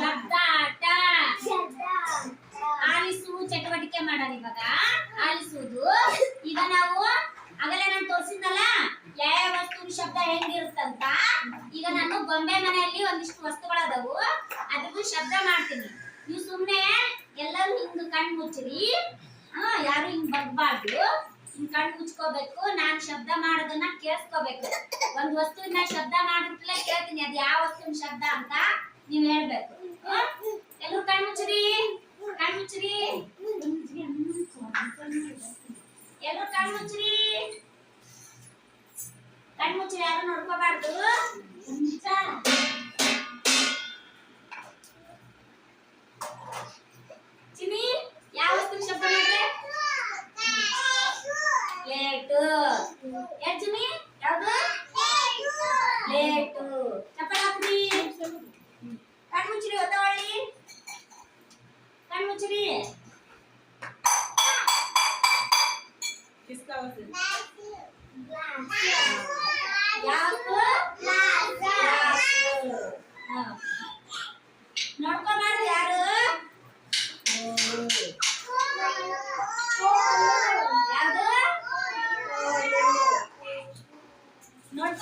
ಶಬ್ದ ಆಟ. ಆಲಿಸು ಚಟುವಟಿಕೆ ಮಾಡೋದು ಇವಾಗ. ಆಲಿಸುವುದು. ಈಗ ನಾವು ಆಗಲೇ ನಾನು ತೋರಿಸಿದ್ನಲ್ಲ ಯಾವ ವಸ್ತು ಶಬ್ದ ಹೆಂಗಿರುತ್ತಂತ? ಈಗ ನಾನು ಗೊಂಬೆ ಮನೆಯಲ್ಲಿ ಒಂದಿಷ್ಟು ವಸ್ತುಗಳದಾವು. ಅದಕ್ಕೂ ಶಬ್ದ ಮಾಡ್ತೀನಿ. ನೀವು ಸುಮ್ಮನೆ ಎಲ್ಲರೂ ಹಿಂಗ್ ಕಣ್ ಮುಚ್ಚಿರಿ. ಹಾ, ಯಾರು ಹಿಂಗ್ ಬಗ್ಬಾರ್ದು. ಹಿಂಗ್ ಕಣ್ ಮುಚ್ಕೋಬೇಕು. ನಾನ್ ಶಬ್ದ ಮಾಡೋದನ್ನ ಕೇಳಿಸ್ಕೋಬೇಕು. ಒಂದ್ ವಸ್ತುವಿನ ಶಬ್ದ ಮಾಡಿದ್ರೆ ಕೇಳ್ತೀನಿ, ಅದ್ ಯಾವ ವಸ್ತುವಿನ ಶಬ್ದ ಅಂತ ನೀವ್ ಹೇಳ್ಬೇಕು. ಎಲ್ರು ಕಣ್ ಮುಚ್ಚಿರಿ ಕಣ್ ಮುಚ್ಚಿರಿ ಯಾರು ನೋಡ್ಕೋಬಾರ್ದು ಚಿನಿ ಯಾವ ವಸ್ತುವಿನ ಶಬ್ದ ಮಾಡಿದ್ರೆ ಪ್ಲೇಟು ಏನ್ Chini que você estava fazendo? Não é